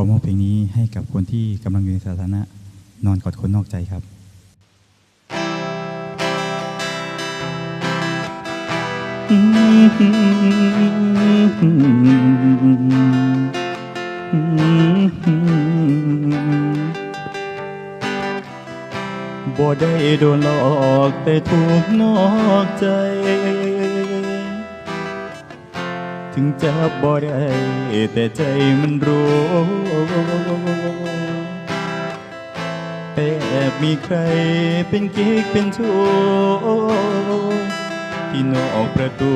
อมอบเพลงนี้ให้กับคนที่กำลังอยู่ในสถานะนอนกอดคนนอกใจครับบ่ได้โดนหลอกแต่ถูกนอกใจ ถึงจะบ่ได้แต่ใจมันรู้แต่แอบมีใครเป็นกิ๊กเป็นชู้ที่นอกประตู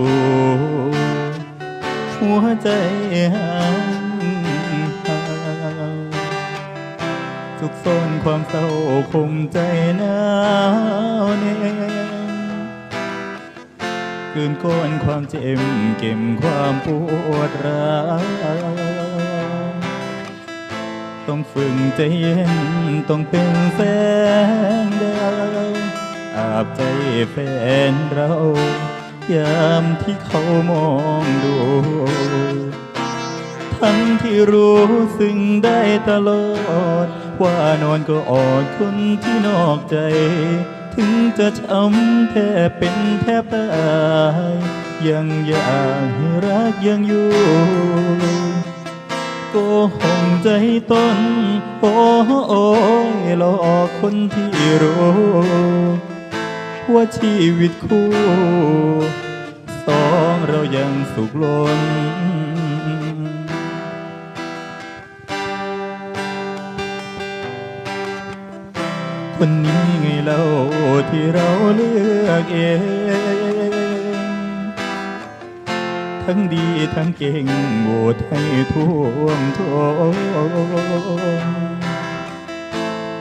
หัวใจห่างสุขซ่อนความเศร้าคมใจหนาวแน่ คืนก้อนความเจ็บเก็บความปวดร้าวต้องฝึกใจเย็นต้องเป็นแสงดาวอาบใจแฟนเรา ยามที่เขามองดู ทั้งที่รู้ซึ่งได้ตลอด ว่านอนก็อดคนที่นอกใจ ถึงจะช้ำแทบเป็นแทบตายยังอยากให้รักยังอยู่โกหกใจต้น โอ้โอ้หลอกคนที่รู้ ว่าชีวิตคู่ สองเรายังสุขล้น คนนี้ไงเล่าที่เราเลือกเอง ทั้งดีทั้งเก่งโหวตให้ท่วมทน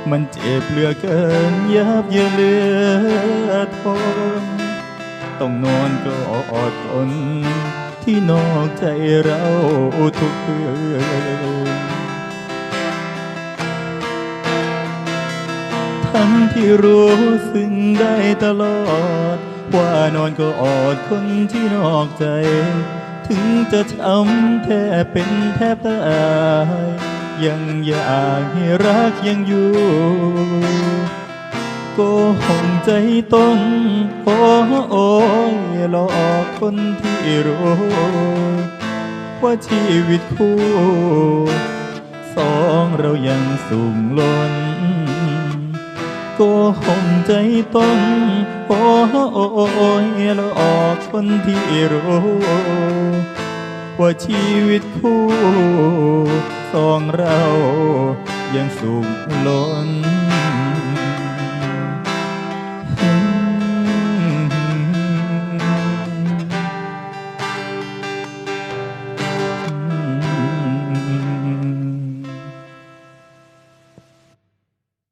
มันเจ็บเหลือเกินยับเยินเหลือทนต้องนอนก็อดทนที่นอกใจเราทุกคืน ทั้งที่รู้ซึ่งได้ตลอด ว่านอนก็อดคนที่นอกใจ ถึงจะช้ำแทบเป็นแทบตายยังอยากให้รักยังอยู่โกหกใจต้นโอ้โอ้ยหลอกคนที่รู้ ว่าชีวิตคู่ สองเรายังสูงล้น ก็หกใจต้นโอ้โอ้ยหลอกคนที่รู้ ว่าชีวิตคู่สองเรายังสุขล้น